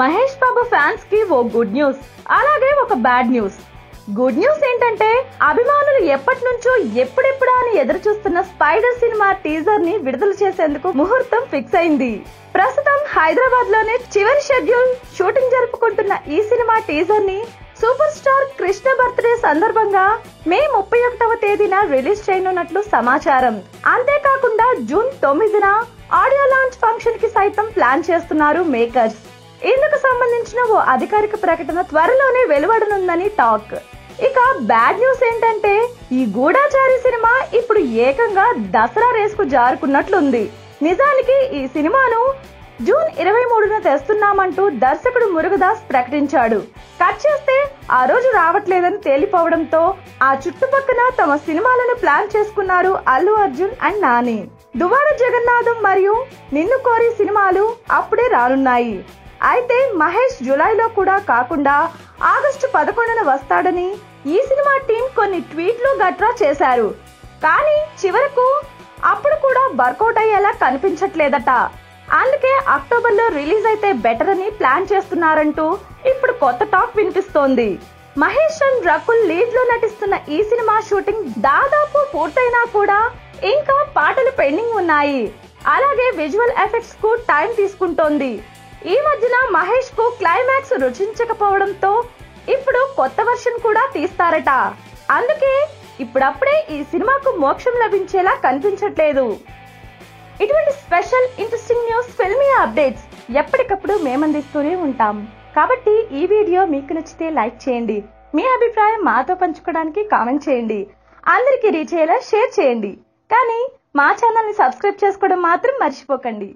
మహేష్ బాబు ఫ్యాన్స్కి ఓ good news అలాగే ఒక బ్యాడ్ న్యూస్ గుడ్ న్యూస్ ఏంటంటే అభిమానులు ఎప్పటి నుంచో ఎప్పుడెప్పుడా అని ఎదురు చూస్తున్న స్పైడర్ సినిమా టీజర్ని విడుదల చేసేందుకు ముహూర్తం ఫిక్స్ అయింది. ప్రస్తుతం హైదరాబాద్లోనే చివరి షెడ్యూల్ షూటింగ్ జరుపుకుంటున్న ఈ సినిమా టీజర్ని సూపర్ స్టార్ కృష్ణ బర్త్డే సందర్భంగా మే ముప్పై ఒకటవ తేదీన రిలీజ్ చేయనున్నట్లు సమాచారం. అంతేకాకుండా జూన్ తొమ్మిదిన ఆడియో లాంచ్ ఫంక్షన్కి సైతం ప్లాన్ చేస్తున్నారు మేకర్స్ ఇందుకు సంబంధించిన ఓ అధికారిక ప్రకటన త్వరలోనే వెలువడనుందని టాక్. ఇక బ్యాడ్ న్యూస్ ఏంటంటే ఈ గూఢాచారి సినిమా ఇప్పుడు ఏకంగా దసరా రేసుకు జారుకున్నట్లుంది. నిజానికి ఈ సినిమాను జూన్ ఇరవై మూడున తెస్తున్నామంటూ దర్శకుడు మురుగదాస్ ప్రకటించాడు. కట్ చేస్తే ఆ రోజు రావట్లేదని తేలిపోవడంతో ఆ చుట్టుపక్కల తమ సినిమాలను ప్లాన్ చేసుకున్నారు అల్లు అర్జున్ అండ్ నాని. దువాడ జగన్నాథం మరియు నిన్ను కోరి సినిమాలు అప్పుడే రానున్నాయి. అయితే మహేష్ జూలైలో కూడా కాకుండా ఆగస్టు పదకొండున వస్తాడని ఈ సినిమా టీం కొన్ని ట్వీట్లు గట్రా చేశారు. కానీ చివరకు అప్పుడు కూడా వర్కౌట్ అయ్యేలా కనిపించట్లేదట. అందుకే అక్టోబర్లో రిలీజ్ అయితే బెటర్ అని ప్లాన్ చేస్తున్నారంటూ ఇప్పుడు కొత్త టాక్ వినిపిస్తోంది. మహేష్ అండ్ రకుల్ లీడ్లో నటిస్తున్న ఈ సినిమా షూటింగ్ దాదాపు పూర్తయినా కూడా ఇంకా పాటలు పెండింగ్ ఉన్నాయి. అలాగే విజువల్ ఎఫెక్ట్స్కు టైం తీసుకుంటోంది. ఈ మధ్యన మహేష్కు క్లైమాక్స్ రుచించకపోవడంతో ఇప్పుడు కొత్త వర్షన్ కూడా తీస్తారట. అందుకే ఇప్పుడప్పుడే ఈ సినిమాకు మోక్షం లభించేలా కనిపించట్లేదు. ఇటువంటి special interesting news filmy updates ఎప్పటికప్పుడు మేమందిస్తూనే ఉంటాం. కాబట్టి ఈ వీడియో మీకు నచ్చితే లైక్ చేయండి. మీ అభిప్రాయం మాతో పంచుకోవడానికి కామెంట్ చేయండి. అందరికీ రీచ్ అయ్యేలా షేర్ చేయండి. కానీ మా ఛానల్ని సబ్స్క్రైబ్ చేసుకోవడం మాత్రం మర్చిపోకండి.